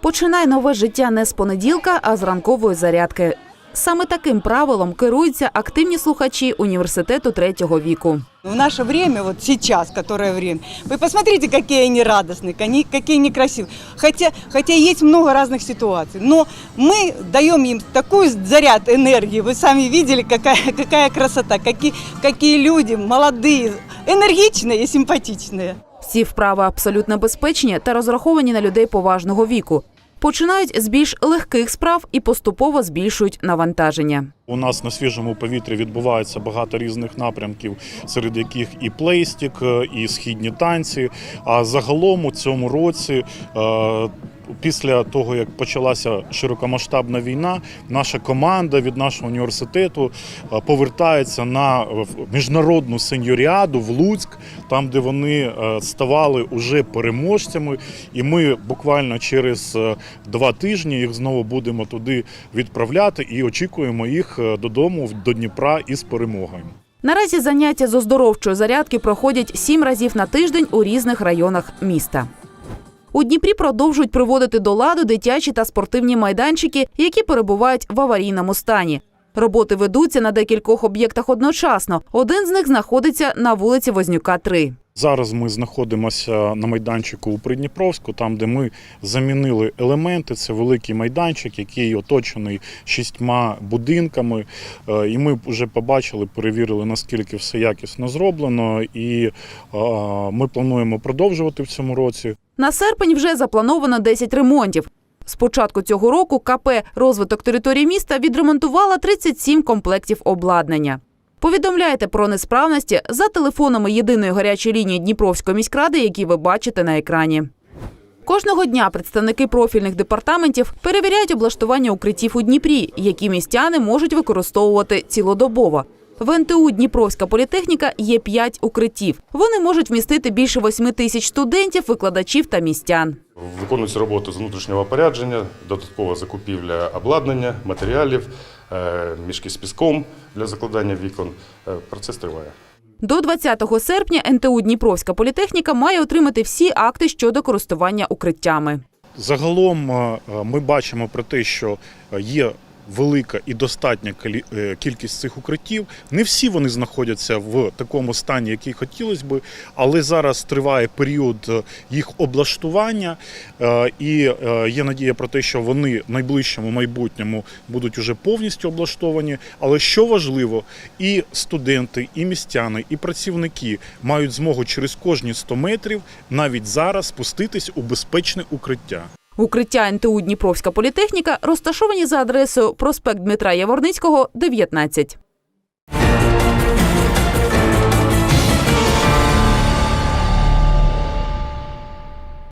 Починай нове життя не з понеділка, а з ранкової зарядки. Саме таким правилом керуються активні слухачі університету третього віку. В наше время, вот сейчас, которое время, вы посмотрите, какие они радостные, они, какие они красивые. Хотя, хотя есть много разных ситуаций, но мы даем им такой заряд энергии. Вы сами видели, какая, какая красота, какие, какие люди молодые, энергичные и симпатичные. Всі вправи абсолютно безпечні та розраховані на людей поважного віку. Починають з більш легких справ і поступово збільшують навантаження. У нас на свіжому повітрі відбувається багато різних напрямків, серед яких і плейстік, і східні танці. А загалом у цьому році, е, після того як почалася широкомасштабна війна, наша команда від нашого університету е, повертається на міжнародну сеньоріаду в Луцьк, там де вони е, ставали уже переможцями. І ми буквально через е, два тижні їх знову будемо туди відправляти і очікуємо їх додому до Дніпра із перемогою. Наразі заняття з оздоровчої зарядки проходять сім разів на тиждень у різних районах міста. У Дніпрі продовжують приводити до ладу дитячі та спортивні майданчики, які перебувають в аварійному стані. Роботи ведуться на декількох об'єктах одночасно. Один з них знаходиться на вулиці Вознюка, 3. Зараз ми знаходимося на майданчику у Придніпровську, там де ми замінили елементи. Це великий майданчик, який оточений шістьма будинками. Е, І ми вже побачили, перевірили наскільки все якісно зроблено, і е, ми плануємо продовжувати в цьому році. На серпень вже заплановано 10 ремонтів. З початку цього року КП «Розвиток території міста» відремонтувала 37 комплектів обладнання. Повідомляйте про несправності за телефонами єдиної гарячої лінії Дніпровської міськради, які ви бачите на екрані. Кожного дня представники профільних департаментів перевіряють облаштування укриттів у Дніпрі, які містяни можуть використовувати цілодобово. В НТУ Дніпровська політехніка є 5 укриттів. Вони можуть вмістити більше 8 тисяч студентів, викладачів та містян. Виконуються роботи з внутрішнього опорядження, додаткова закупівля обладнання, матеріалів, е, мішки з піском для закладання вікон. Е, Процес триває. До 20 серпня НТУ Дніпровська політехніка має отримати всі акти щодо користування укриттями. Загалом е, ми бачимо про те, що є велика і достатня е, кількість цих укриттів. Не всі вони знаходяться в такому стані, який хотілося би, але зараз триває період е, їх облаштування, е, і є надія про те, що вони в найближчому майбутньому будуть уже повністю облаштовані. Але що важливо, і студенти, і містяни, і працівники мають змогу через кожні 100 метрів навіть зараз спуститись у безпечне укриття. Укриття НТУ Дніпровська політехніка розташовані за адресою проспект Дмитра Яворницького, 19.